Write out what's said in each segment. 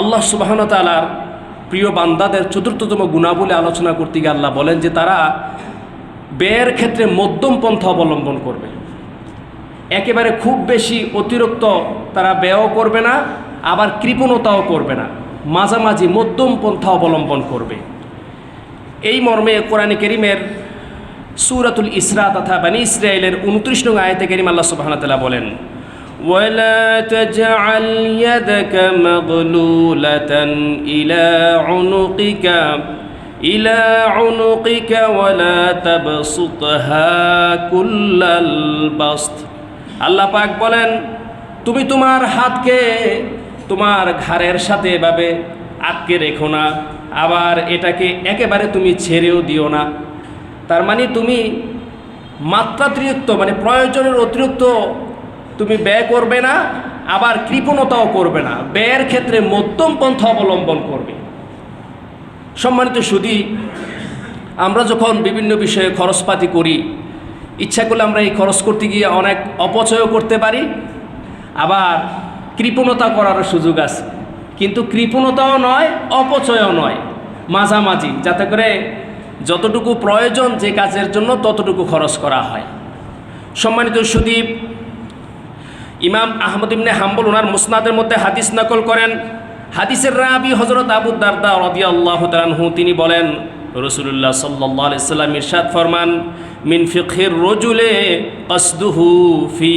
আল্লাহ সুবাহন তালার প্রিয় বান্দাদের চতুর্থতম গুণাবলী আলোচনা করতে গিয়ে আল্লাহ বলেন যে তারা ব্যয়ের ক্ষেত্রে মধ্যম পন্থা অবলম্বন করবে। একেবারে খুব বেশি অতিরিক্ত তারা ব্যয়ও করবে না, আবার কৃপণতাও করবে না। মাঝামাঝি মধ্যম পন্থা অবলম্বন করবে। এই মর্মে কোরআনে করিমের সুরাতুল ইসরা তথা বানি ইসরায়েলের উনত্রিশ নং আয়তে করিম আল্লাহ সুবাহতাল্লাহ বলেন ولا تجعل يدك مغلولة إلى عنقك إلى عنقك ولا تبسطها كل البسط আল্লাহ পাক বলেন তুমি তোমার হাতকে তোমার ঘাড়ের সাথে এভাবে আটকে রেখো না আবার এটাকে একেবারে তুমি ছেড়েও দিও না তার মানে তুমি মাত্রাতিরিক্ত মানে প্রয়োজনের অতিরিক্ত তুমি ব্যয় করবে না, আবার কৃপণতাও করবে না। ব্যয়ের ক্ষেত্রে মধ্যম পন্থা অবলম্বন করবে। সম্মানিত সুদী আমরা যখন বিভিন্ন বিষয়ে খরচপাতি করি, ইচ্ছা করলে আমরা এই খরচ করতে গিয়ে অনেক অপচয়ও করতে পারি, আবার কৃপণতা করারও সুযোগ আছে। কিন্তু কৃপণতাও নয়, অপচয়ও নয়, মাঝামাঝি, যাতে করে যতটুকু প্রয়োজন যে কাজের জন্য ততটুকু খরচ করা হয়। সম্মানিত সুদীপ ইমাম আহমদ ইবনে হাম্বল ওনার মুসনাদের মধ্যে হাদিস নকল করেন। হাদিসের রাবি হজরত আবু দারদা রদি আল্লাহ তালানহু তিনি বলেন রসুল্লাহ সাল্লাহ সাল্লাম ইরশাদ ফরমান, মিন ফিখির রজুলে কসদুহু ফি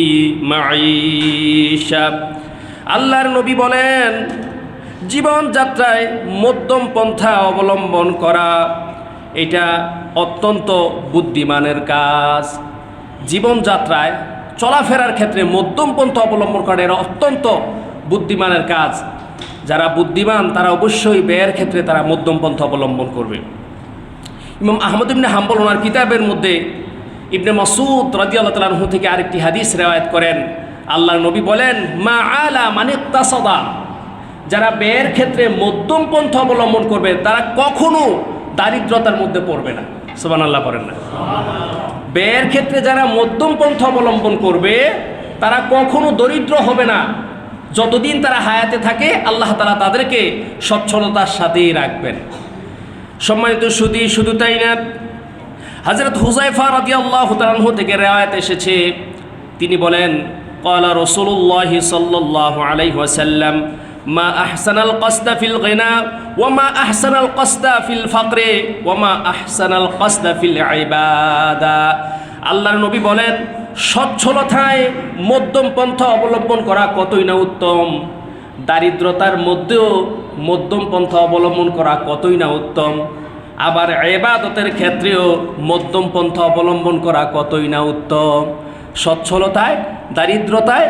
মাঈশা। আল্লাহর নবী বলেন জীবনযাত্রায় মধ্যম পন্থা অবলম্বন করা, এটা অত্যন্ত বুদ্ধিমানের কাজ। জীবনযাত্রায় চলাফেরার ক্ষেত্রে মধ্যম পন্থা অবলম্বন করা এটা অত্যন্ত বুদ্ধিমানের কাজ। যারা বুদ্ধিমান, তারা অবশ্যই ব্যয়ের ক্ষেত্রে তারা মধ্যম পন্থা অবলম্বন করবে। ইমাম আহমদ ইবনে হাম্বল ওনার কিতাবের মধ্যে ইবনে মাসুদ রাজি আল্লাহ তালাহু থেকে আরেকটি হাদিস রেওয়ায়ত করেন। আল্লাহ নবী বলেন, মা আলা মানে তাসদা যারা ব্যয়ের ক্ষেত্রে মধ্যম পন্থা অবলম্বন করবে, তারা কখনো দারিদ্রতার মধ্যে পড়বে না। সোবান আল্লাহ করেন না। ব্যয়ের ক্ষেত্রে যারা মধ্যম পন্থা অবলম্বন করবে, তারা কখনো দরিদ্র হবে না। যতদিন তারা হায়াতে থাকে, আল্লাহ তালা তাদেরকে সচ্ছলতার সাথেই রাখবেন। সম্মানিত সুদী শুধু তাই না হজরত হুজাইফা রাদি আল্লাহ থেকে রেওয়ায়ত এসেছে। তিনি বলেন কলা রসুল্লাহ সাল্লাহ আলাই ওয়াসাল্লাম মা আহসানাল কস্তা ফিল গেনা ওমা আহসানাল কস্তা ফিল ওমা আহসানাল কস্তা ফিল ইবাদা। আল্লাহর নবী বলেন, সচ্ছলতায় মধ্যম পন্থা অবলম্বন করা কতই না উত্তম? দারিদ্রতার মধ্যেও মধ্যম পন্থা অবলম্বন করা কতই না উত্তম? আবার এবাদতের ক্ষেত্রেও মধ্যম পন্থা অবলম্বন করা কতই না উত্তম? সচ্ছলতায়, দারিদ্রতায়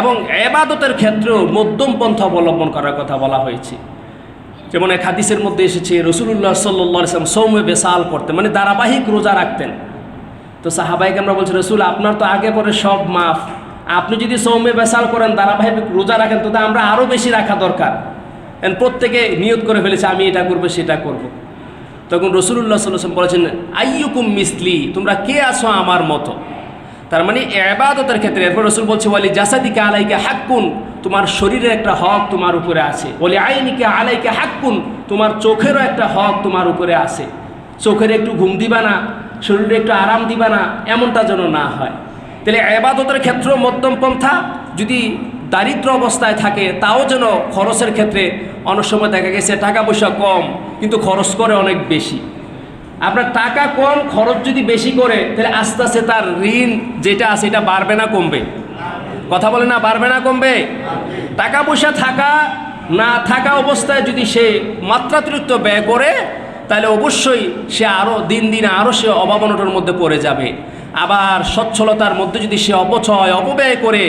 এবং এবাদতের ক্ষেত্রেও মধ্যম পন্থা অবলম্বন করার কথা বলা হয়েছে। যেমন এক হাদিসের মধ্যে এসেছে রসুল্লাহ সাল্লাহ ইসলাম সৌম্য বেসাল করতেন মানে ধারাবাহিক রোজা রাখতেন। তো সাহাবাইকে আমরা বলছি, রসুল, আপনার তো আগে পরে সব মাফ। আপনি যদি সৌম্য বেসাল করেন, ধারাবাহিক রোজা রাখেন, তো আমরা আরও বেশি রাখা দরকার। এন প্রত্যেকে নিয়ত করে ফেলেছে, আমি এটা করব, সেটা করব। তখন রসুল্লাহ সাল্লাম বলেছেন, আইয়ুকুম মিসলি, তোমরা কে আসো আমার মতো? তার মানে এবাদতের ক্ষেত্রে এরপর রসুল বলছে বলি জাসাদিকে আলাইকে হাক্কুন তোমার শরীরের একটা হক তোমার উপরে আছে। বলি আইনিকে আলাইকে হাক্কুন তোমার চোখেরও একটা হক তোমার উপরে আছে। চোখের একটু ঘুম দিবা না, শরীরে একটু আরাম দিবা না, এমনটা যেন না হয়। তাহলে এবাদতের ক্ষেত্রেও মধ্যম পন্থা, যদি দারিদ্র অবস্থায় থাকে, তাও যেন খরচের ক্ষেত্রে অনেক সময় দেখা গেছে টাকা পয়সা কম, কিন্তু খরচ করে অনেক বেশি। আপনার টাকা কম, খরচ যদি বেশি করে, তাহলে আস্তে আস্তে তার ঋণ যেটা আছে এটা বাড়বে না কমবে? কথা বলে না বাড়বে না কমবে? টাকা পয়সা থাকা, না থাকা অবস্থায় যদি সে মাত্রাতিরিক্ত ব্যয় করে, তাহলে অবশ্যই সে আরও দিন দিন আরও সে অভাবনটার মধ্যে পড়ে যাবে। আবার সচ্ছলতার মধ্যে যদি সে অপচয়, অপব্যয় করে,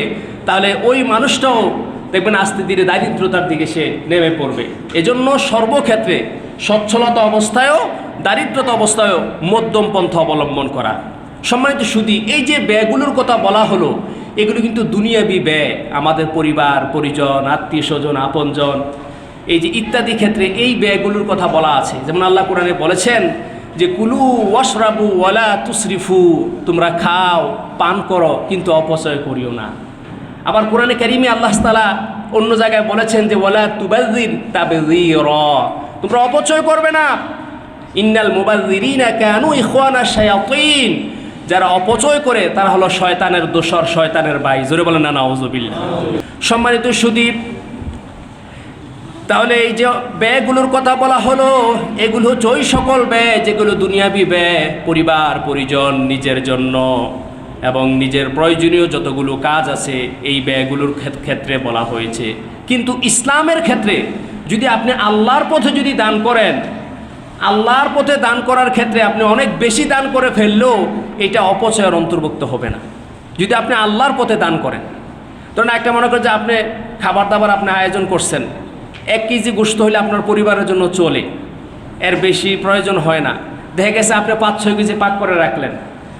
তাহলে ওই মানুষটাও দেখবেন আস্তে ধীরে দারিদ্রতার দিকে সে নেমে পড়বে। এজন্য সর্বক্ষেত্রে সচ্ছলতা অবস্থায়ও, দারিদ্রতা অবস্থায়ও মধ্যম পন্থা অবলম্বন করা। সম্মানিত সুদী এই যে ব্যয়গুলোর কথা বলা হলো, এগুলো কিন্তু দুনিয়াবি ব্যয়। আমাদের পরিবার, পরিজন, আত্মীয় স্বজন, আপনজন, এই যে ইত্যাদি ক্ষেত্রে এই ব্যয়গুলোর কথা বলা আছে। যেমন আল্লাহ কোরআনে বলেছেন যে, কুলু ওয়াশরাবু ওয়ালা তুসরিফু তোমরা খাও, পান করো, কিন্তু অপচয় করিও না। আবার কোরআনে কারিমে আল্লাহ তালা অন্য জায়গায় বলেছেন যে ওলা তুবাজির তাবেজির তোমরা অপচয় করবে না। ইন্নাল মুবাজিরিনা কানু ইখওয়ানা শায়াতিন। যারা অপচয় করে, তারা হলো শয়তানের দোসর শয়তানের ভাই জোরে বলেন না, নাউজুবিল্লাহ। সম্মানিত সুদীপ, তাহলে এই যে ব্যয়গুলোর কথা বলা হলো, এগুলো হচ্ছে ওই সকল ব্যয় যেগুলো দুনিয়াবি ব্যয়, পরিবার, পরিজন, নিজের জন্য এবং নিজের প্রয়োজনীয় যতগুলো কাজ আছে, এই ব্যয়গুলোর ক্ষেত- ক্ষেত্রে বলা হয়েছে। কিন্তু ইসলামের ক্ষেত্রে যদি আপনি আল্লাহর পথে যদি দান করেন, আল্লাহর পথে দান করার ক্ষেত্রে আপনি অনেক বেশি দান করে ফেললেও এটা অপচয়ের অন্তর্ভুক্ত হবে না। যদি আপনি আল্লাহর পথে দান করেন, ধরুন একটা মনে করেন যে আপনি খাবার দাবার আপনি আয়োজন করছেন, এক কেজি গোস্ত হলে আপনার পরিবারের জন্য চলে, এর বেশি প্রয়োজন হয় না। দেখা গেছে আপনি পাঁচ ছয় কেজি পাক করে রাখলেন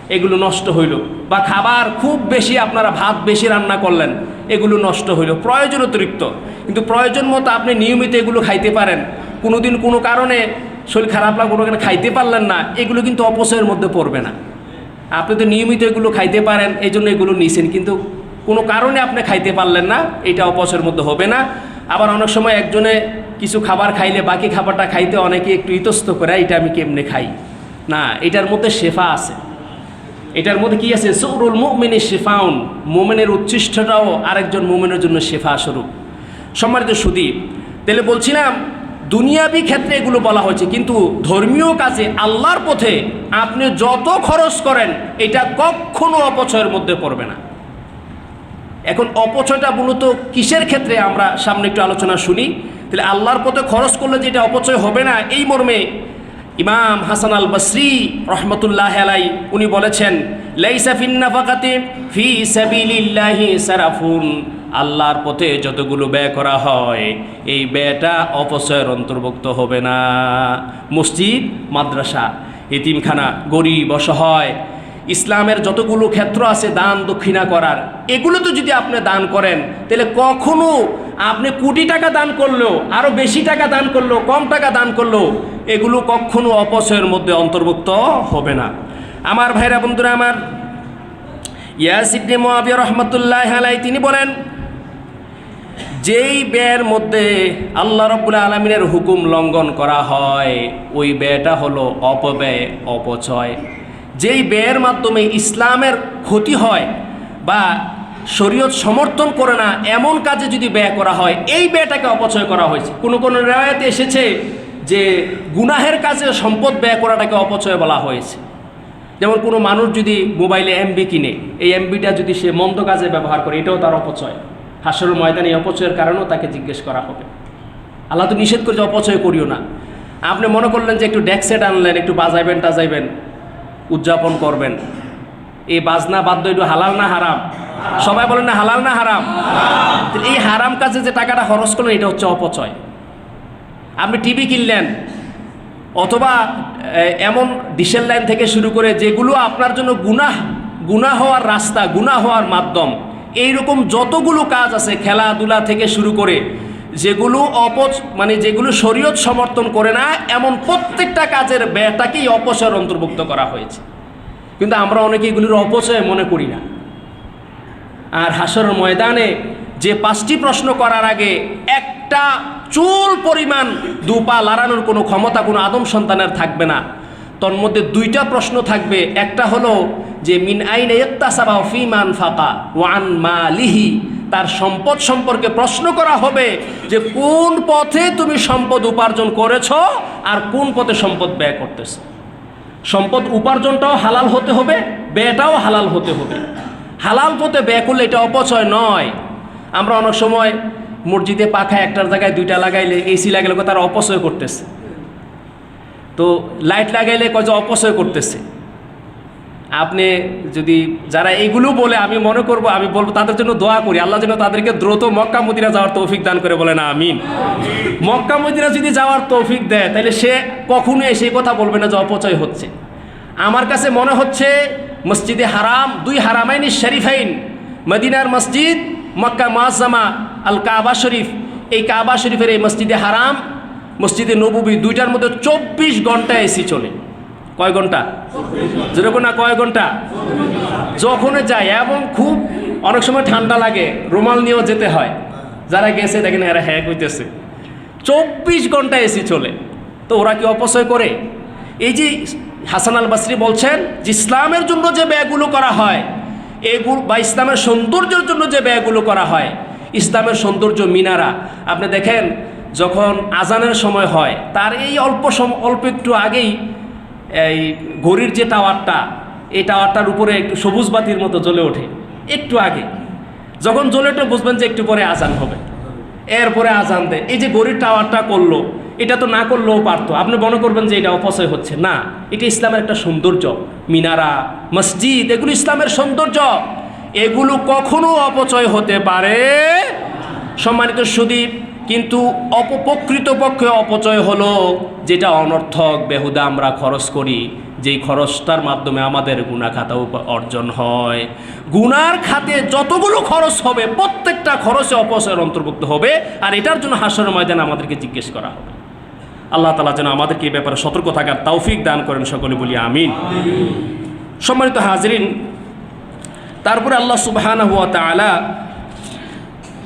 এগুলো নষ্ট হইল। বা খাবার খুব বেশি আপনারা ভাত বেশি রান্না করলেন, এগুলো নষ্ট হইল। প্রয়োজন অতিরিক্ত। কিন্তু প্রয়োজন মতো আপনি নিয়মিত এগুলো খাইতে পারেন। কোনোদিন কোনো কারণে শরীর খারাপ লাগল, কোনো খাইতে পারলেন না, এগুলো কিন্তু অপচয়ের মধ্যে পড়বে না। আপনি তো নিয়মিত এগুলো খাইতে পারেন এই জন্য এগুলো নিয়েছেন কিন্তু কোনো কারণে আপনি খাইতে পারলেন না, এটা অপচয়ের মধ্যে হবে না। আবার অনেক সময় একজনে কিছু খাবার খাইলে, বাকি খাবারটা খাইতে অনেকে একটু ইতস্ত করে, এটা আমি কেমনে খাই? না, এটার মধ্যে শেফা আছে। এটার মধ্যে কি আছে? সৌরুল মুমিনী শেফাউন, মোমেনের উচ্ছিষ্টটাও আরেকজন মোমেনের জন্য শেফা স্বরূপ। সম্মানিত সুদী তাহলে বলছিলাম, দুনিয়াবি ক্ষেত্রে এগুলো বলা হয়েছে, কিন্তু ধর্মীয় কাজে আল্লাহর পথে আপনি যত খরচ করেন, এটা কখনো অপচয়ের মধ্যে পড়বে না। এখন অপচয়টা মূলত কিসের ক্ষেত্রে আমরা সামনে একটু আলোচনা শুনি? তাহলে আল্লাহর পথে খরচ করলে যে এটা অপচয় হবে না, এই মর্মে ইমাম হাসান আল বসরি রহমতুল্লাহ আলাই উনি বলেছেন আল্লাহর পথে যতগুলো ব্যয় করা হয়, এই ব্যয়টা অপচয়ের অন্তর্ভুক্ত হবে না। মসজিদ, মাদ্রাসা, এতিমখানা গরিব, অসহায় ইসলামের যতগুলো ক্ষেত্র আছে দান দক্ষিণা করার, এগুলো তো যদি আপনি দান করেন, তাহলে কখনো আপনি কোটি টাকা দান করলেও আরও বেশি টাকা দান করলেও, কম টাকা দান করলেও, এগুলো কখনো অপচয়ের মধ্যে অন্তর্ভুক্ত হবে না। আমার ভাইরা বন্ধুরা আমার ইয়াসিবনে মোয়াবিয়া রহমতুল্লাহ আলাই তিনি বলেন, যেই ব্যয়ের মধ্যে আল্লাহ রব্বুল আলমিনের হুকুম লঙ্ঘন করা হয়, ওই ব্যয়টা হলো অপব্যয়, অপচয়। যেই ব্যয়ের মাধ্যমে ইসলামের ক্ষতি হয় বা শরীয়ত সমর্থন করে না, এমন কাজে যদি ব্যয় করা হয়, এই ব্যয়টাকে অপচয় করা হয়েছে। কোনো কোনো রেওয়ায়তে এসেছে যে গুনাহের কাজে সম্পদ ব্যয় করাটাকে অপচয় বলা হয়েছে। যেমন কোনো মানুষ যদি মোবাইলে এমবি কিনে, এই এমবিটা যদি সে মন্দ কাজে ব্যবহার করে, এটাও তার অপচয়। হাসরের ময়দানে অপচয়ের কারণেও তাকে জিজ্ঞেস করা হবে। আল্লাহ তো নিষেধ করে যে অপচয় করিও না। আপনি মনে করলেন যে একটু ডেক্সেট আনলেন, একটু বাজাইবেন, টাজাইবেন। উদযাপন করবেন। এই বাজনা বাদ্য একটু হালাল না হারাম? সবাই বলেন না, হালাল না হারাম? এই হারাম কাজে যে টাকাটা খরচ করলেন, এটা হচ্ছে অপচয়। আপনি টিভি কিনলেন, অথবা এমন ডিসেল লাইন থেকে শুরু করে যেগুলো আপনার জন্য গুনাহ গুনাহ হওয়ার রাস্তা, গুনাহ হওয়ার মাধ্যম, এইরকম যতগুলো কাজ আছে, খেলাধুলা থেকে শুরু করে যেগুলো অপচ মানে যেগুলো শরীয়ত সমর্থন করে না, এমন প্রত্যেকটা কাজের ব্যয়টাকেই অপচয়ের অন্তর্ভুক্ত করা হয়েছে। কিন্তু আমরা অনেকে এগুলির অপচয় মনে করি না। আর হাসর ময়দানে যে পাঁচটি প্রশ্ন করার আগে একটা চুল পরিমাণ দুপা লাড়ানোর কোনো ক্ষমতা কোনো আদম সন্তানের থাকবে না। তোর মধ্যে দুইটা প্রশ্ন থাকবে। একটা হলো যে, মিন আইন ইত্তাসাবা ফিমান ফাকা ওয়ান মা লিহি তার সম্পদ সম্পর্কে প্রশ্ন করা হবে যে কোন পথে তুমি সম্পদ উপার্জন করেছ আর কোন পথে সম্পদ ব্যয় করতেছ। সম্পদ উপার্জনটাও হালাল হতে হবে, ব্যয়টাও হালাল হতে হবে। হালাল পথে ব্যয় করলে এটা অপচয় নয়। আমরা অনেক সময় মসজিদে পাখা একটার জায়গায় দুইটা লাগাইলে, এসি লাগাইলে তারা অপচয় করতেছে। তো লাইট লাগাইলে কয় অপচয় করতেছে। আপনি যদি যারা এইগুলো বলে আমি মনে করব, আমি বলব তাদের জন্য দোয়া করি। আল্লাহ যেন তাদেরকে দ্রুত মক্কা মদিনা যাওয়ার তৌফিক দান করে বলে না আমিন। মক্কা মদিনা যদি যাওয়ার তৌফিক দেয়, তাহলে সে কখনোই সেই কথা বলবে না যে অপচয় হচ্ছে। আমার কাছে মনে হচ্ছে মসজিদে হারাম, দুই হারামাইনি শরীফাইন, মদিনার মসজিদ, মক্কা মাজামা, আল কাবা শরীফ। এই কাবা শরীফের এই মসজিদে হারাম, মসজিদে নবুবি দুইটার মধ্যে চব্বিশ ঘণ্টা এসি চলে। কয় ঘণ্টা? যেরকম না, কয় ঘণ্টা? যখন যায়, এবং খুব অনেক সময় ঠান্ডা লাগে, রুমাল নিয়েও যেতে হয়। যারা গেছে, দেখেন এরা হ্যাঁ কইতেছে। চব্বিশ ঘণ্টা এসি চলে। তো ওরা কি অপচয় করে? এই যে হাসান আল বাসরি বলছেন যে, ইসলামের জন্য যে ব্যয়গুলো করা হয়, এগুলো বা ইসলামের সৌন্দর্যের জন্য যে ব্যয়গুলো করা হয়, ইসলামের সৌন্দর্য মিনারা। আপনি দেখেন, যখন আজানের সময় হয়, তার এই অল্প অল্প একটু আগেই এই ঘড়ির যে টাওয়ারটা, এই টাওয়ারটার উপরে একটু সবুজ বাতির মতো জ্বলে ওঠে, একটু আগে। যখন জ্বলে ওঠে, বুঝবেন যে একটু পরে আজান হবে। এরপরে আজান দেয়। এই যে গরির টাওয়ারটা করল, এটা তো না করলেও পারতো। আপনি মনে করবেন যে এটা অপচয় হচ্ছে। না, এটা ইসলামের একটা সৌন্দর্য। মিনারা, মসজিদ, এগুলো ইসলামের সৌন্দর্য। এগুলো কখনো অপচয় হতে পারে। সম্মানিত সুদীপ কিন্তু অপপ্রকৃত পক্ষে অপচয় হলো, যেটা অনর্থক, বেহুদা আমরা খরচ করি। যেই খরচটার মাধ্যমে আমাদের গুণা খাতা অর্জন হয়। গুনার খাতে যতগুলো খরচ হবে, প্রত্যেকটা খরচে অপচয়ের অন্তর্ভুক্ত হবে, আর এটার জন্য হাসর ময়দান আমাদেরকে জিজ্ঞেস করা হবে। আল্লাহ তালা যেন আমাদেরকে এই ব্যাপারে সতর্ক থাকার তৌফিক দান করেন সকলে, বলি আমিন। সম্মানিত হাজরিন, তারপরে আল্লাহ সুবহানাহু ওয়া তাআলা,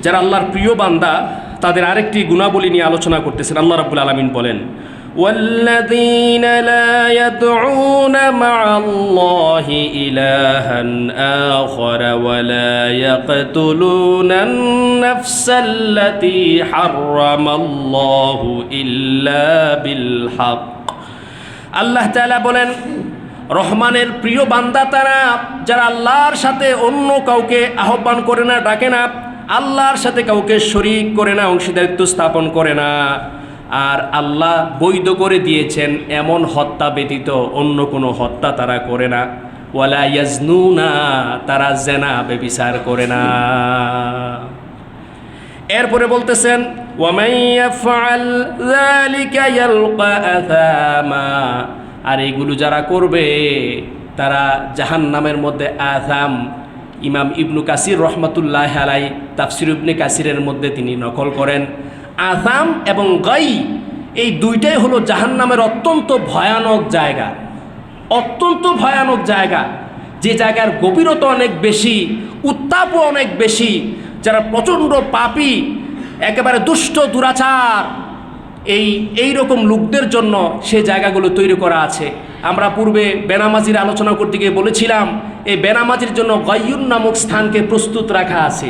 যারা আল্লাহর প্রিয় বান্দা তাদের আরেকটি গুণাবলী নিয়ে আলোচনা করতেছেন আল্লাহ রাব্বুল আলামিন বলেন والذين لا يدعون مع الله إلها آخر ولا يقتلون النفس التي حرم الله إلا بالحق আল্লাহ তাআলা বলেন রহমানের প্রিয় বান্দা তারা যারা আল্লাহর সাথে অন্য কাউকে আহ্বান করে না ডাকে না আল্লাহর সাথে কাউকে শরিক করে না, অংশীদারিত্ব স্থাপন করে না। আর আল্লাহ বৈধ করে দিয়েছেন, এমন হত্যা ব্যতীত অন্য কোনো হত্যা তারা করে না। ওয়ালা ইয়াজনু না তারা জেনা, বেবিচার করে না। এরপরে বলতেছেন আর এগুলো যারা করবে, তারা জাহান নামের মধ্যে আসাম ইমাম ইবনু কাসির রহমতুল্লাহ আলাই তাফসির ইবনে কাসিরের মধ্যে তিনি নকল করেন। আথাম এবং গাই এই দুইটাই হলো জাহান্নামের অত্যন্ত ভয়ানক জায়গা। অত্যন্ত ভয়ানক জায়গা। যে জায়গার গভীরতা অনেক বেশি, উত্তাপও অনেক বেশি, যারা প্রচণ্ড পাপী, একেবারে দুষ্ট, দুরাচার এই এই রকম লোকদের জন্য সে জায়গাগুলো তৈরি করা আছে। আমরা পূর্বে বেনামাজির আলোচনা করতে গিয়ে বলেছিলাম, এই বেনামাজির জন্য গয়ুন নামক স্থানকে প্রস্তুত রাখা আছে।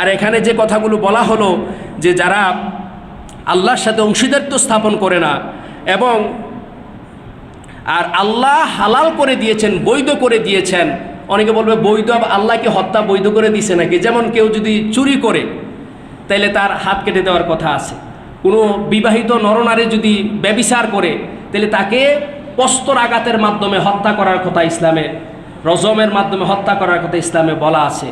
আর এখানে যে কথাগুলো বলা হলো যে যারা আল্লাহর সাথে অংশীদারিত্ব স্থাপন করে না এবং আর আল্লাহ হালাল করে দিয়েছেন, বৈধ করে দিয়েছেন, অনেকে বলবে বৈধ আল্লাহকে হত্যা বৈধ করে দিছে নাকি? যেমন কেউ যদি চুরি করে, তাইলে তার হাত কেটে দেওয়ার কথা আছে। কোনো বিবাহিত নরনারী যদি ব্যবিচার করে, তাহলে তাকে পস্তর আঘাতের মাধ্যমে হত্যা করার কথা ইসলামে, রজমের মাধ্যমে হত্যা করার কথা ইসলামে বলা আছে।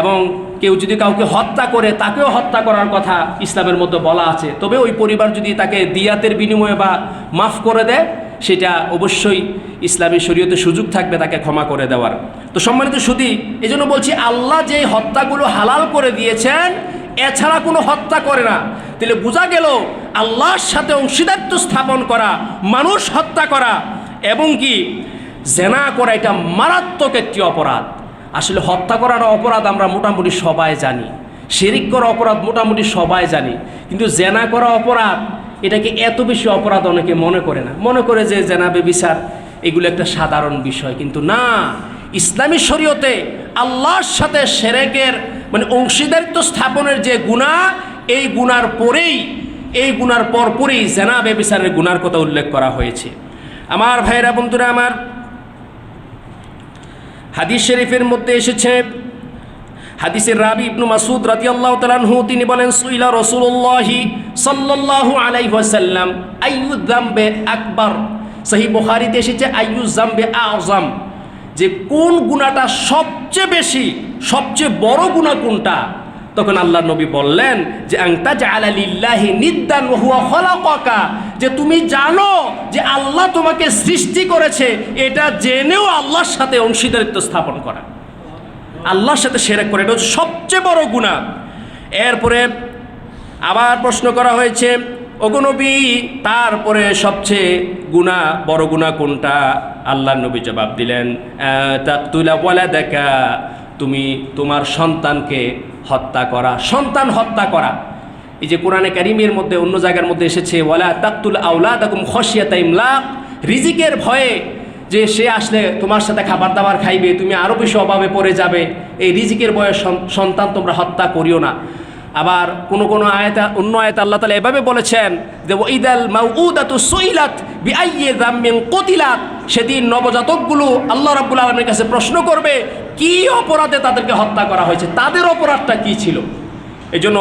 এবং কেউ যদি কাউকে হত্যা করে, তাকেও হত্যা করার কথা ইসলামের মধ্যে বলা আছে। তবে ওই পরিবার যদি তাকে দিয়াতের বিনিময়ে বা মাফ করে দেয়, সেটা অবশ্যই ইসলামী শরীয়তে সুযোগ থাকবে তাকে ক্ষমা করে দেওয়ার। তো সম্মানিত সুদী এই জন্য বলছি, আল্লাহ যে হত্যাগুলো হালাল করে দিয়েছেন এছাড়া কোনো হত্যা করে না। তাহলে বোঝা গেল আল্লাহর সাথে অংশীদারিত্ব স্থাপন করা, মানুষ হত্যা করা এবং কি জেনা করা এটা মারাত্মক একটি অপরাধ। আসলে হত্যা করার অপরাধ আমরা মোটামুটি সবাই জানি। শিরিক করা অপরাধ মোটামুটি সবাই জানি। কিন্তু জেনা করা অপরাধ, এটাকে এত বেশি অপরাধ অনেকে মনে করে না। মনে করে যে জেনাবে বিচার এগুলো একটা সাধারণ বিষয়। কিন্তু না, ইসলামী শরীয়তে আল্লাহর সাথে সেরেকের মানে অংশীদারিত্ব স্থাপনের যে গুণা, এই গুনার পরেই, এই গুনার পরপরই জেনাবে বিচারের গুনার কথা উল্লেখ করা হয়েছে। আমার ভাইরা বন্ধুরা আমার, হাদিস শরীফের মধ্যে এসেছে, হাদিসের রাবি ইবনু মাসুদ রাদিয়াল্লাহু তাআলাহু তিনি বলেন, সুইলা রাসূলুল্লাহি সাল্লাল্লাহু আলাইহি ওয়াসাল্লাম আইয়ু যামবে আকবার। সহি বুখারীতে এসেছে আইয়ু যামবে আযম যে কোন গুনাহটা সবচেয়ে বেশি, সবচেয়ে বড় গুনাহ কোনটা? তখন আল্লাহ নবী বললেন যে আংতা জাআলা লিল্লাহি নিদ্দান যে তুমি জানো যে আল্লাহ তোমাকে সৃষ্টি করেছে, এটা জেনেও আল্লাহর সাথে অংশীদারিত্ব স্থাপন করা। আল্লাহর সাথে সেরেক করে, এটা হচ্ছে সবচেয়ে বড় গুণা। এরপরে আবার প্রশ্ন করা হয়েছে ওগনবী তারপরে সবচেয়ে গুণা, বড় গুণা কোনটা? আল্লাহ নবী জবাব দিলেন তাকতুলা ওয়ালা দেখা তুমি তোমার সন্তানকে হত্যা করা, সন্তান হত্যা করা। এই যে কোরআনে কারিমের মধ্যে, অন্য জায়গার মধ্যে এসেছে, ওয়ালা তাকতুল আউলা তাকুম খসিয়াতা ইমলাক রিজিকের ভয়ে যে সে আসলে তোমার সাথে খাবার দাবার খাইবে, তুমি আরও বেশি অভাবে পড়ে যাবে, এই রিজিকের বয়ে সন্তান তোমরা হত্যা করিও না। আবার কোন কোন আয়তা, অন্য আয়তা আল্লাহ তালা এভাবে বলেছেন যে ঈদাল মাউদাতু সুইলাত বিআইয়ি যাম্মিন কুতিলাত। সেদিন নবজাতকগুলো আল্লাহ রাব্বুল আলামিনের কাছে প্রশ্ন করবে, কি অপরাধে তাদেরকে হত্যা করা হয়েছে? তাদের অপরাধটা কি ছিল? এজন্য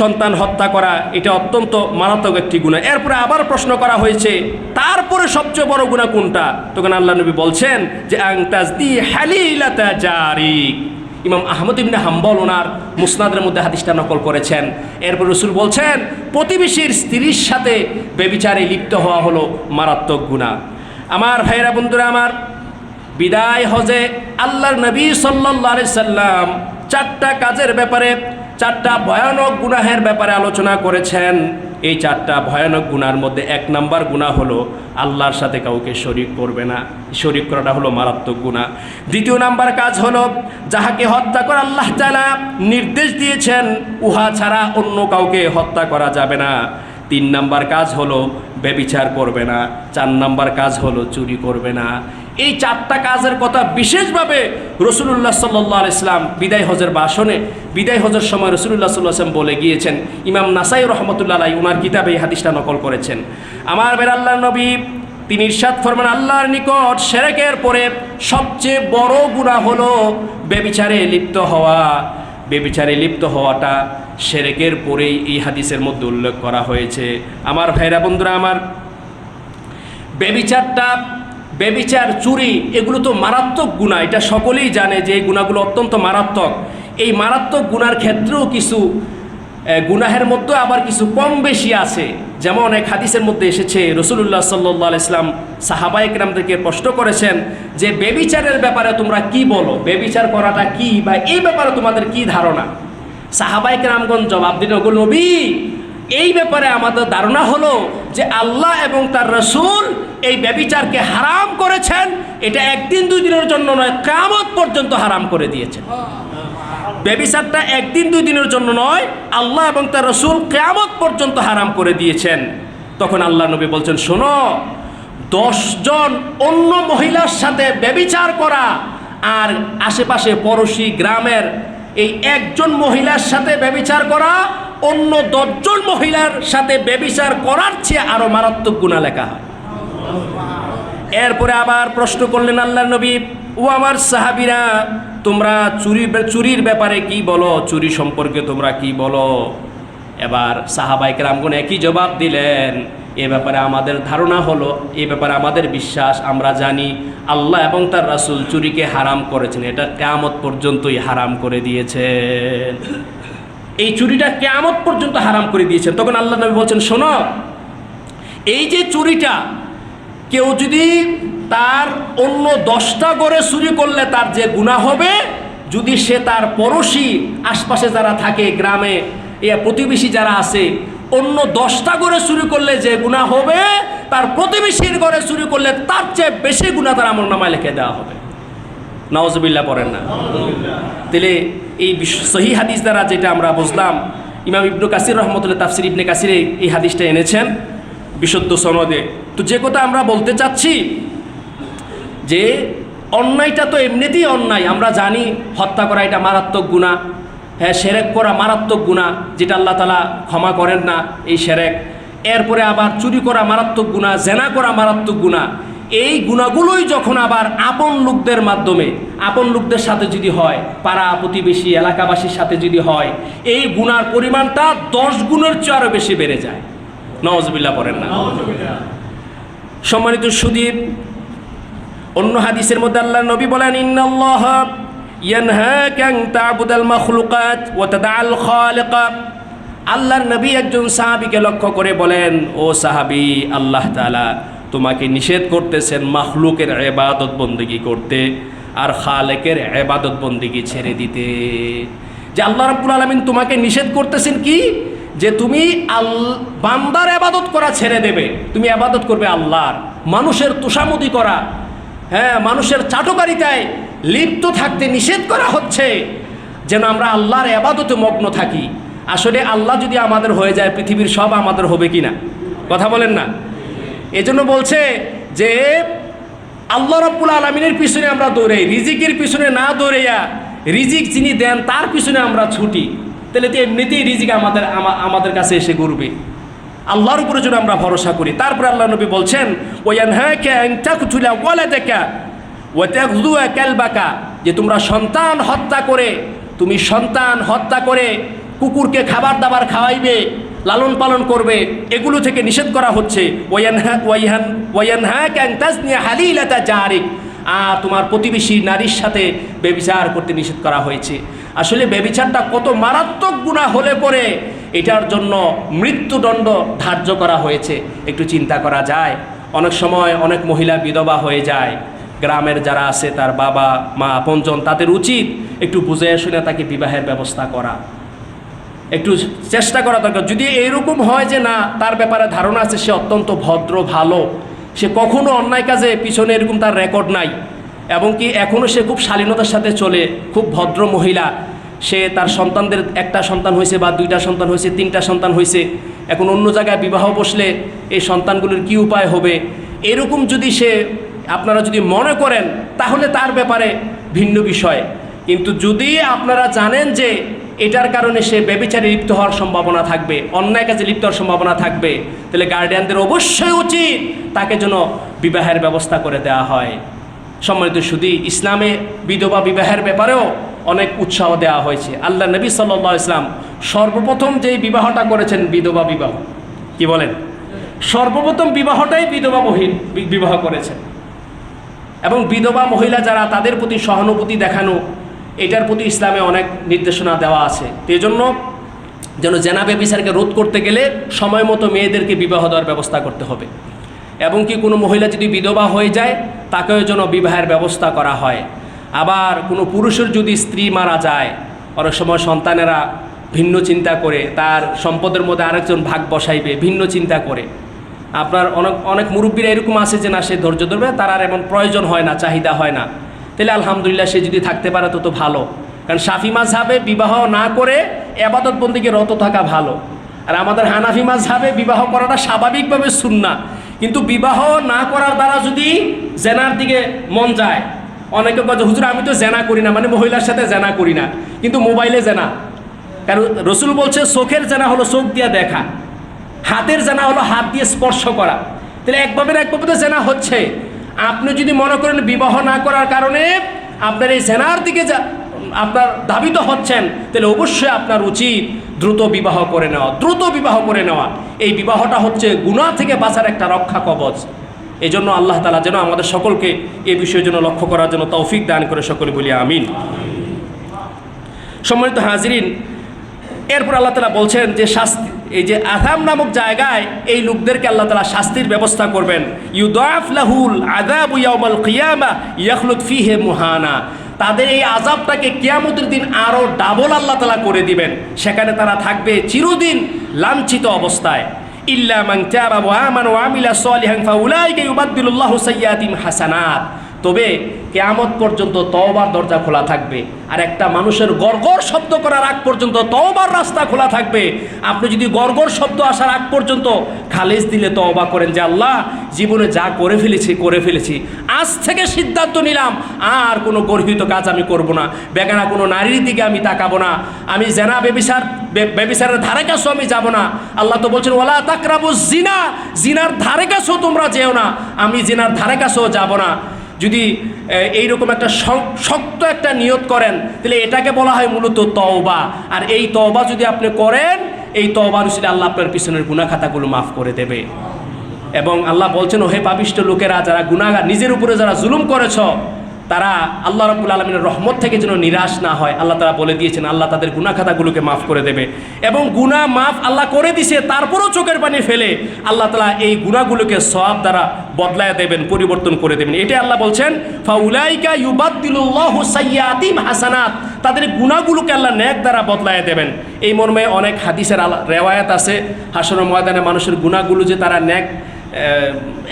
সন্তান হত্যা করা, এটা অত্যন্ত মারাত্মক একটি গুণা এরপরে আবার প্রশ্ন করা হয়েছে, তারপরে সবচেয়ে বড় গুণা কোনটা? তখন আল্লাহ নবী বলছেন যে, আং তাজদি হালিলাতা জারিক। ইমাম আহমদ ইবনে হাম্বল ওনার মুসনাদের মধ্যে হাদিসটা নকল করেছেন। এরপর রসুল বলছেন, প্রতিবেশীর স্ত্রীর সাথে বেবিচারে লিপ্ত হওয়া হলো মারাত্মক গুণা আমার ভাইরা বন্ধুরা আমার, বিদায় হজে আল্লাহর নবী সাল্লাহ সাল্লাম চারটা কাজের ব্যাপারে, চারটা ভয়ানক গুনাহের ব্যাপারে আলোচনা করেছেন। এই চারটা ভয়ানক গুণার মধ্যে এক নাম্বার গুণা হলো আল্লাহর সাথে কাউকে শরিক করবে না। শরিক করাটা হলো মারাত্মক গুণা। দ্বিতীয় নাম্বার কাজ হলো যাহাকে হত্যা করা আল্লাহ তালা নির্দেশ দিয়েছেন, উহা ছাড়া অন্য কাউকে হত্যা করা যাবে না। তিন নাম্বার কাজ হলো বেবিচার করবে না। চার নাম্বার কাজ হলো চুরি করবে না। এই চারটা কাজের কথা বিশেষভাবে রসুল্লাহ সাল্লাহ ইসলাম বিদায় হজের বাসনে বিদায় হজের সময় রসুল্লাহ সাল্লাহ আসলাম বলে গিয়েছেন, ইমাম নাসাই রহমতুল্লাহ আলাই ওনার কিতাবে এই হাদিসটা নকল করেছেন। আমার বের আল্লাহ নবী, তিনি ইরশাদ ফরমান আল্লাহর নিকট সেরেকের পরে সবচেয়ে বড় গুণা হলো বেবিচারে লিপ্ত হওয়া। বেবিচারে লিপ্ত হওয়াটা সেরেকের পরেই এই হাদিসের মধ্যে উল্লেখ করা হয়েছে। আমার ভাইরা বন্ধুরা আমার বেবিচারটা বেবিচার, চুরি, এগুলো তো মারাত্মক গুণা। এটা সকলেই জানে যে এই গুণাগুলো অত্যন্ত মারাত্মক। এই মারাত্মক গুণার ক্ষেত্রেও কিছু গুনাহের মধ্যে আবার কিছু কম বেশি আছে। যেমন এক হাদিসের মধ্যে এসেছে রসুল্লাহ সাল্লাহ ইসলাম সাহাবাইক রামদেরকে প্রশ্ন করেছেন যে, বেবিচারের ব্যাপারে তোমরা কি বলো? বেবিচার করাটা কি বা এই ব্যাপারে তোমাদের কি ধারণা? সাহাবাইক রামগঞ্জ জবাব দিন ওগুলো নবী, এই ব্যাপারে আমাদের ধারণা হলো যে আল্লাহ এবং তার রসুল এই ব্যবিচারকে হারাম করেছেন, এটা একদিন দুই দিনের জন্য নয় কামত পর্যন্ত হারাম করে দিয়েছেন। ব্যবিচারটা একদিন দুই দিনের জন্য নয়, আল্লাহ এবং তার রসুল কেয়ামত পর্যন্ত হারাম করে দিয়েছেন। তখন আল্লাহ নবী বলছেন, শোনো দশজন অন্য মহিলার সাথে ব্যবিচার করা আর আশেপাশে পড়োশি গ্রামের এই একজন মহিলার সাথে ব্যবিচার করা, অন্য দশজন মহিলার সাথে ব্যবিচার করার চেয়ে আরও মারাত্মক গুণা লেখা হয়। এরপরে আবার প্রশ্ন করলেন আল্লাহ নবী, ও আমার সাহাবিরা, তোমরা চুরি চুরির ব্যাপারে কি বলো? চুরি সম্পর্কে তোমরা কি বলো? এবার সাহাবাইক রামগুন একই জবাব দিলেন, এ ব্যাপারে আমাদের ধারণা হলো, এ ব্যাপারে আমাদের বিশ্বাস, আমরা জানি আল্লাহ এবং তার রাসুল চুরিকে হারাম করেছেন, এটা কেয়ামত পর্যন্তই হারাম করে দিয়েছেন। এই চুরিটা কেয়ামত পর্যন্ত হারাম করে দিয়েছেন। তখন আল্লাহ নবী বলছেন, শোনো, এই যে চুরিটা কেউ যদি তার অন্য দশটা গড়ে চুরি করলে তার যে গুণা হবে, যদি সে তার পড়োশি আশপাশে যারা থাকে গ্রামে, এ প্রতিবেশী যারা আছে, অন্য দশটা গড়ে চুরি করলে যে গুণা হবে, তার প্রতিবেশীর ঘরে চুরি করলে তার চেয়ে বেশি গুণা তার আমল নামায় লিখে দেওয়া হবে। নওয়াজবিল্লা পড়েন না। তাহলে এই সহি হাদিস দ্বারা যেটা আমরা বুঝলাম, ইমাম ইবনু কাসির রহমতুল্লাহ তাফসির ইবনে কাসিরে এই হাদিসটা এনেছেন। বিশুদ্ধ সনদে। তো যে কথা আমরা বলতে চাচ্ছি, যে অন্যায়টা তো এমনিতেই অন্যায়। আমরা জানি হত্যা করা এটা মারাত্মক গুণা হ্যাঁ সেরেক করা মারাত্মক গুণা যেটা আল্লাহ তালা ক্ষমা করেন না এই সেরেক। এরপরে আবার চুরি করা মারাত্মক গুণা জেনা করা মারাত্মক গুণা এই গুণাগুলোই যখন আবার আপন লোকদের মাধ্যমে, আপন লোকদের সাথে যদি হয়, পাড়া প্রতিবেশী, এলাকাবাসীর সাথে যদি হয়, এই গুণার পরিমাণটা দশ গুণের চেয়ে আরও বেশি বেড়ে যায়। নওয়াজবিল্লা করেন না। সম্মানিত সুদীপ, অন্য হাদিসের মধ্যে আল্লাহ নবী বলেন, ইন্নাল্লাহ আন তা'বুদাল মাখলুকাত ওয়া তাদআল খালিকা। আল্লাহর নবী একজন সাহাবীকে লক্ষ্য করে বলেন, ও সাহাবী, আল্লাহ তাআলা তোমাকে নিষেধ করতেছেন মাখলুকের ইবাদত বন্দেগী করতে আর খালেকের ইবাদত বন্দেগী ছেড়ে দিতে। যে আল্লাহ রাব্বুল আলামিন তোমাকে নিষেধ করতেছেন কি? যে তুমি আল বান্দার আবাদত করা ছেড়ে দেবে। তুমি আবাদত করবে আল্লাহর। মানুষের তোষামতি করা। হ্যাঁ মানুষের চাটকারিতায় লিপ্ত থাকতে নিষেধ করা হচ্ছে। যেন আমরা আল্লাহর আবাদতে মগ্ন থাকি। আসলে আল্লাহ যদি আমাদের হয়ে যায়, পৃথিবীর সব আমাদের হবে কি না কথা বলেন না। এজন্য বলছে যে, আল্লাহ রব্বুল আলমিনের পিছনে আমরা দৌড়াই। রিজিকের পিছনে না দৌড়াইয়া রিজিক যিনি দেন, তার পিছনে আমরা ছুটি। তাহলে তো এমনিতেই রিজিক আমাদের আমাদের কাছে এসে ঘুরবে আল্লাহর উপরে যদি আমরা ভরসা করি, তারপরে আল্লাহ নবী বলছেন ওয়ান হ্যাঁ ওয়ালা কালবাকা। যে তোমরা সন্তান হত্যা করে, তুমি সন্তান হত্যা করে কুকুরকে খাবার দাবার খাওয়াইবে, লালন পালন করবে, এগুলো থেকে নিষেধ করা হচ্ছে আর তোমার প্রতিবেশী নারীর সাথে বেবিচার করতে নিষেধ করা হয়েছে। আসলে বেবিচারটা কত মারাত্মক গুণা হলে পরে এটার জন্য মৃত্যুদণ্ড ধার্য করা হয়েছে। একটু চিন্তা করা যায়। অনেক সময় অনেক মহিলা বিধবা হয়ে যায়। গ্রামের যারা আছে, তার বাবা, মা, আপনজন, তাদের উচিত একটু বুঝে শুনে তাকে বিবাহের ব্যবস্থা করা। একটু চেষ্টা করা দরকার। যদি এরকম হয় যে না, তার ব্যাপারে ধারণা আছে, সে অত্যন্ত ভদ্র, ভালো। সে কখনো অন্যায় কাজে পিছনে এরকম তার রেকর্ড নাই। এবং কি এখনও সে খুব শালীনতার সাথে চলে, খুব ভদ্র মহিলা। সে তার সন্তানদের একটা সন্তান হয়েছে বা দুইটা সন্তান হয়েছে, তিনটা সন্তান হয়েছে। এখন অন্য জায়গায় বিবাহ বসলে এই সন্তানগুলোর কি উপায় হবে? এরকম যদি সে, আপনারা যদি মনে করেন, তাহলে তার ব্যাপারে ভিন্ন বিষয়। কিন্তু যদি আপনারা জানেন যে এটার কারণে সে বেবিচারে লিপ্ত হওয়ার সম্ভাবনা থাকবে, অন্যায় কাজে লিপ্ত হওয়ার সম্ভাবনা থাকবে, তাহলে গার্ডিয়ানদের অবশ্যই উচিত তাকে যেন বিবাহের ব্যবস্থা করে দেওয়া হয়। সম্মানিত শুধু ইসলামে বিধবা বিবাহের ব্যাপারেও অনেক উৎসাহ দেওয়া হয়েছে। আল্লাহ নবী সাল্লাহ ইসলাম সর্বপ্রথম যে বিবাহটা করেছেন বিধবা বিবাহ, কি বলেন? সর্বপ্রথম বিবাহটাই বিধবা মহিল বিবাহ করেছেন। এবং বিধবা মহিলা যারা, তাদের প্রতি সহানুভূতি দেখানো, এটার প্রতি ইসলামে অনেক নির্দেশনা দেওয়া আছে। এই জন্য যেন জেনাবে বিচারকে রোধ করতে গেলে সময় মতো মেয়েদেরকে বিবাহ দেওয়ার ব্যবস্থা করতে হবে। এবং কি কোনো মহিলা যদি বিধবা হয়ে যায়, তাকেও যেন বিবাহের ব্যবস্থা করা হয়। আবার কোনো পুরুষের যদি স্ত্রী মারা যায়, অনেক সময় সন্তানেরা ভিন্ন চিন্তা করে, তার সম্পদের মধ্যে আরেকজন ভাগ বসাইবে, ভিন্ন চিন্তা করে। আপনার অনেক অনেক মুরব্বীরা এরকম আছে যে না, সে ধৈর্য ধরবে, তার আর এমন প্রয়োজন হয় না, চাহিদা হয় না। তাহলে আলহামদুলিল্লাহ সে যদি থাকতে পারে তো তো ভালো। কারণ সাফি মাঝহাবে বিবাহ না করে এবাদত বন্দিকে রত থাকা ভালো। আর আমাদের হানাফি মাঝহাবে বিবাহ করাটা স্বাভাবিকভাবে শুননা কিন্তু বিবাহ না করার দ্বারা যদি জেনার দিকে মন যায়, অনেকে বলছে হুজুর, আমি তো জেনা করি না মানে মহিলার সাথে জেনা করি না। কিন্তু মোবাইলে জেনা। কারণ রসুল বলছে, চোখের জেনা হলো চোখ দিয়ে দেখা, হাতের জানা হলো হাত দিয়ে স্পর্শ করা। তাহলে একভাবে একভাবে তো জেনা হচ্ছে। আপনি যদি মনে করেন বিবাহ না করার কারণে আপনার এই জেনার দিকে আপনার দাবিত হচ্ছেন, তাহলে অবশ্যই আপনার উচিত দ্রুত বিবাহ করে নেওয়া, দ্রুত বিবাহ করে নেওয়া। এই বিবাহটা হচ্ছে গুণা থেকে বাঁচার একটা রক্ষা কবচ। এই জন্য আল্লাহ তালা যেন আমাদের সকলকে এই বিষয়ের জন্য লক্ষ্য করার জন্য তৌফিক দান করে সকলে বলি আমিন। সম্মানিত হাজিরিন, এরপর আল্লাহ তালা বলছেন যে শাস্তি, এই যে আধাম নামক জায়গায় এই লোকদেরকে আল্লাহ তালা শাস্তির ব্যবস্থা করবেন। ইউদাফ লাহুল আদাব ইয়াউমাল কিয়ামা, ইয়াখলুদ ফিহে মুহানা। তাদের এই আজাবটাকে কিয়ামতের দিন আরও ডাবল আল্লাহ তালা করে দিবেন। সেখানে তারা থাকবে চিরদিন লাঞ্ছিত অবস্থায়। ইল্লা মাং চাবা ওয়া আমানা ওয়া আমিলা সালিহান ফাউলাইকা ইউবাদদিলুল্লাহু সাইয়্যাতিহিম হাসানাত। তবে কেয়ামত পর্যন্ত তওবার দরজা খোলা থাকবে। আর একটা মানুষের গড়গড় শব্দ করার আগ পর্যন্ত তওবার রাস্তা খোলা থাকবে। আপনি যদি গড়গড় শব্দ আসার আগ পর্যন্ত খালেজ দিলে তওবা করেন যে আল্লাহ, জীবনে যা করে ফেলেছি করে ফেলেছি। আজ থেকে সিদ্ধান্ত নিলাম, আর কোনো গর্হিত কাজ আমি করব না। বেগানা কোনো নারীর দিকে আমি তাকাবো না। আমি জেনা বেবিসার বেবিসারের ধারে কাছেও আমি যাব না। আল্লাহ তো বলছেন ওলা তাকরাবু জিনা, জিনার ধারে কাছেও তোমরা যেও না। আমি জিনার ধারে কাছেও যাব না। যদি এইরকম একটা শ- শক্ত একটা নিয়ত করেন, তাহলে এটাকে বলা হয় মূলত তওবা। আর এই তওবা যদি আপনি করেন, এই তওবার উচিত আল্লাহ আপনার পিছনের গুণাখাতাগুলো মাফ করে দেবে। এবং আল্লাহ বলছেন, ওহে পাপিষ্ট লোকেরা, যারা গুণাগার নিজের উপরে যারা জুলুম করেছ তারা আল্লাহ রব্বুল আলমিনের রহমত থেকে যেন নিরাশ না হয়। আল্লাহ তারা বলে দিয়েছেন, আল্লাহ তাদের গুনা খাতাগুলোকে মাফ করে দেবে। এবং গুণা মাফ আল্লাহ করে দিছে, তারপরও চোখের পানি ফেলে আল্লাহ তালা এই গুণাগুলোকে সব দ্বারা বদলায় দেবেন, পরিবর্তন করে দেবেন। এটাই আল্লাহ বলছেন, ফাউলাইকা ইউবাদ্দিলুল্লাহ সাইয়াতিম হাসানাত। তাদের গুণাগুলোকে আল্লাহ ন্যাক দ্বারা বদলায় দেবেন। এই মর্মে অনেক হাদিসের রেওয়ায়াত আছে হাসন ময়দানে মানুষের গুণাগুলো যে তারা ন্যাক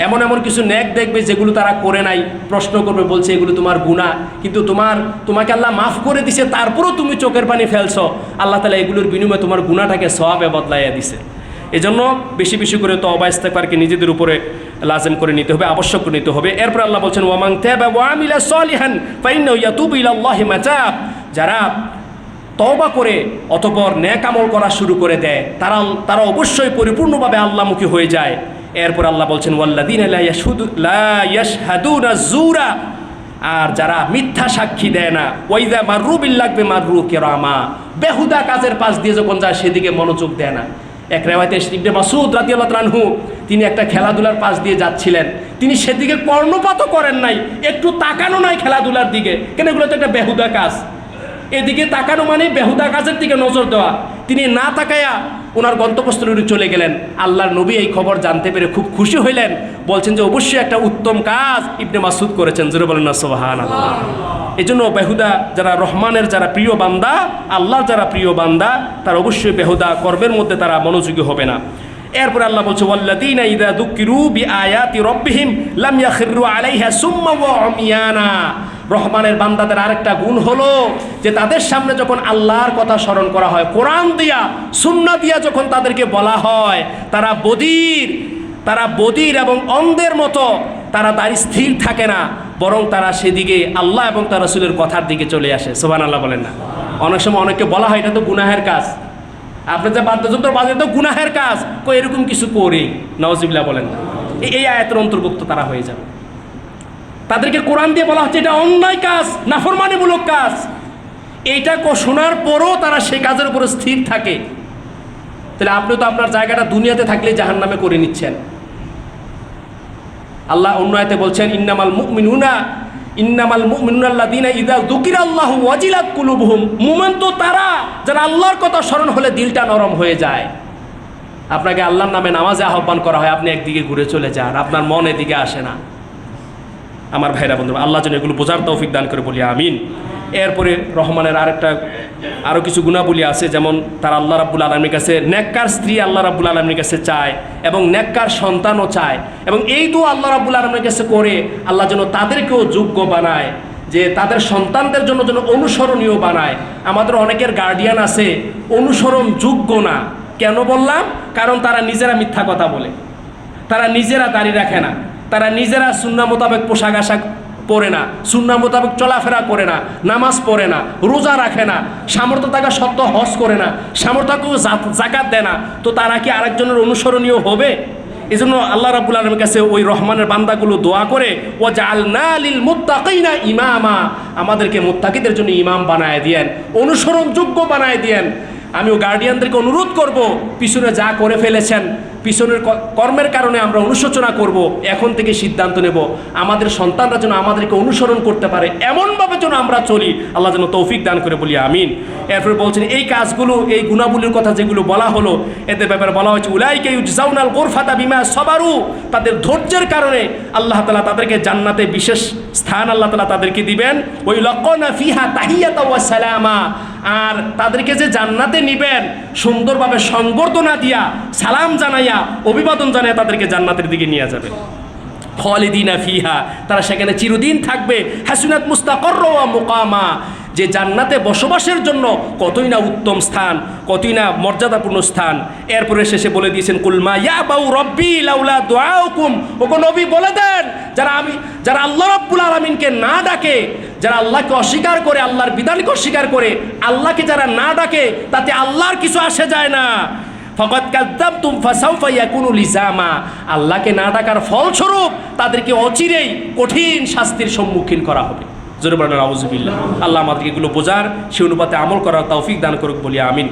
এমন এমন কিছু ন্যাক দেখবে যেগুলো তারা করে নাই, প্রশ্ন করবে, বলছে এগুলো তোমার গুণা কিন্তু তোমার, তোমাকে আল্লাহ মাফ করে দিছে, তারপরও তুমি চোখের পানি ফেলছো। আল্লাহ তালা এগুলোর বিনিময়ে তোমার গুণাটাকে সবাবে বদলাইয়া দিছে। এজন্য বেশি বেশি করে তো অবাস্তাকবারকে নিজেদের উপরে লাজেম করে নিতে হবে, আবশ্যক করে নিতে হবে। এরপর আল্লাহ বলছেন ওয়ামাং তাবা ওয়া আমিলা সলিহান যারা তওবা করে অতপর ন্যাক আমল করা শুরু করে দেয়, তারা তারা অবশ্যই পরিপূর্ণভাবে আল্লাহমুখী হয়ে যায়। এরপর আল্লাহ বলছেন জুরা আর যারা মিথ্যা সাক্ষী দেয় না ওইদা মাররু বিল লাগবে মাররু কেরামা বেহুদা কাজের পাশ দিয়ে যখন যায়, সেদিকে মনোযোগ দেয় না। এক রেওয়াতে ইবনে মাসুদ রাদিয়াল্লাহু তাআলাহু তিনি একটা খেলাধুলার পাশ দিয়ে যাচ্ছিলেন। তিনি সেদিকে কর্ণপাতও করেন নাই, একটু তাকানো নাই খেলাধুলার দিকে। কেন এগুলো তো একটা বেহুদা কাজ? এদিকে তাকানো মানে বেহুদা কাজের দিকে নজর দেওয়া। তিনি না তাকায়া ওনার গন্তব্যস্থলে চলে গেলেন। আল্লাহর নবী এই খবর জানতে পেরে খুব খুশি হইলেন। বলছেন যে অবশ্যই একটা উত্তম কাজ ইবনে মাসুদ করেছেন। জোরে বলেন সোহান এই জন্য বেহুদা যারা রহমানের যারা প্রিয় বান্দা আল্লাহর যারা প্রিয় বান্দা তার অবশ্যই বেহুদা কর্মের মধ্যে তারা মনোযোগী হবে না। এরপর আল্লাহ বলছে ওয়াল্লাযীনা ইযা যুকিরু বিআয়াতি রাব্বিহিম লাম ইয়াখিরু আলাইহা সুম্মা ওয়া উমিয়ানা। রহমানের বান্দাদের আরেকটা গুণ হলো যে তাদের সামনে যখন আল্লাহর কথা স্মরণ করা হয়, কোরআন দিয়া, সুন্নাহ দিয়া যখন তাদেরকে বলা হয়, তারা বদির তারা বদির এবং অন্ধের মতো, তারা দাঁড়িয়ে স্থির থাকে না, বরং তারা সেদিকে আল্লাহ এবং তার রসুলের কথার দিকে চলে আসে। সোবান আল্লাহ বলেন না। অনেক সময় অনেককে বলা হয়, এটা তো গুনাহের কাজ। আপনি যে বাদ্যযন্ত্র বাজে তো গুনাহের কাজ। কো এরকম কিছু করে। নওয়াজিবিল্লাহ বলেন না। এই আয়াতের অন্তর্ভুক্ত তারা হয়ে যাবে। তাদেরকে কোরআন দিয়ে বলা হচ্ছে, এটা অন্যায় কাজ, নাফরমানিমূলক কাজ। এইটা শোনার পরও তারা সে কাজের উপরে স্থির থাকে। তাহলে আপনি তো আপনার জায়গাটা দুনিয়াতে থাকলে জাহান নামে করে নিচ্ছেন। আল্লাহ অন্য আয়াতে বলছেন, ইন্নামাল মুমিনুনা, ইন্নামাল মুমিনুনাল্লাযীনা ইযা যুকিরাল্লাহু ওয়াজিলাত কুলুবুহুম। মুমিন তো তারা, যারা আল্লাহর কথা স্মরণ হলে দিলটা নরম হয়ে যায়। আপনাকে আল্লাহর নামে নামাজে আহ্বান করা হয়, আপনি একদিকে ঘুরে চলে যান, আপনার মন এদিকে আসে না। আমার ভাইরা বন্ধু আল্লাহ যেন এগুলো বোঝার তৌফিক দান করে বলি, আমিন। এরপরে রহমানের আরেকটা আরও কিছু গুণাবলী আছে, যেমন তার আল্লাহ রাব্বুল আলমীর কাছে নেককার স্ত্রী আল্লাহ রাব্বুল আলমীর কাছে চায় এবং নেককার সন্তানও চায় এবং এই তো আল্লাহ রাব্বুল আলমীর কাছে করে আল্লাহ যেন তাদেরকেও যোগ্য বানায়, যে তাদের সন্তানদের জন্য যেন অনুসরণীয় বানায়। আমাদের অনেকের গার্ডিয়ান আছে, অনুসরণ যোগ্য না। কেন বললাম? কারণ তারা নিজেরা মিথ্যা কথা বলে। তারা নিজেরা দাঁড়িয়ে রাখে না। তারা নিজেরা সুন্না মোতাবেক পোশাক আশাক পরে না সুন্না মোতাবেক চলাফেরা করে না, নামাজ পড়ে না, রোজা রাখে না, সামর্থ্য থাকা সত্য হজ করে না সামর্থ্যকেও জাকাত দেয় না, তো তারা কি আরেকজনের অনুসরণীয় হবে? এই জন্য আল্লাহ রাবুল আলমের কাছে ওই রহমানের বান্দাগুলো দোয়া করে ও জাল না ইমামা আমাদেরকে মুত্তাকিদের জন্য ইমাম বানায় দিয়েন, অনুসরণযোগ্য বানায় দিয়েন। আমিও গার্ডিয়ানদেরকে অনুরোধ করব, পিছনে যা করে ফেলেছেন পিছনের কর্মের কারণে আমরা অনুশোচনা করব, এখন থেকে সিদ্ধান্ত নেব। আমাদের সন্তানরা যেন আমাদেরকে অনুসরণ করতে পারে, এমনভাবে যেন আমরা চলি। আল্লাহ যেন তৌফিক দান করে বলি, আমিন। এরপরে বলছেন, এই কাজগুলো, এই গুণাবলীর কথা যেগুলো বলা হলো এদের ব্যাপারে বলা হয়েছে, উলাইকে ইউজাউনাল গোরফাতা বিমা সবারু। তাদের ধৈর্যের কারণে আল্লাহ তালা তাদেরকে জান্নাতে বিশেষ স্থান আল্লাহ তালা তাদেরকে দিবেন। ওই লকনা ফিহা তাহিয়াতা ওয়া সালামা। আর তাদেরকে যে জান্নাতে নিবেন, সুন্দরভাবে সংবর্ধনা দিয়া সালাম জানাইয়া অভিবাদন জানাইয়া তাদেরকে জান্নাতের দিকে নিয়ে যাবে। খলিদিনা ফিহা, তারা সেখানে চিরদিন থাকবে। হাসিনাত মুস্তাকর মোকামা, যে জান্নাতে বসবাসের জন্য কতই না উত্তম স্থান, কতই না মর্যাদাপূর্ণ স্থান। এরপরে শেষে বলে দিয়েছেন কুলমা ইয়া বাউ রব্বি লাউলা দোয়াউকুম ওগো নবী বলে দেন, যারা আমি, যারা আল্লাহ রব্বুল আলমিনকে না ডাকে, যারা আল্লাহকে অস্বীকার করে, আল্লাহর বিধানকে অস্বীকার করে, আল্লাহকে যারা না ডাকে, তাতে আল্লাহর কিছু আসে যায় না। ফকত কাদ্দাবতুম ফাসাউফা ইয়াকুনু লিজামা। আল্লাহকে না ডাকার ফলস্বরূপ তাদেরকে অচিরেই কঠিন শাস্তির সম্মুখীন করা হবে। জোরে বলেন আল্লাহ আমাদেরকে এগুলো বোঝার, সে অনুপাতে আমল করার তৌফিক দান করুক বলি, আমিন।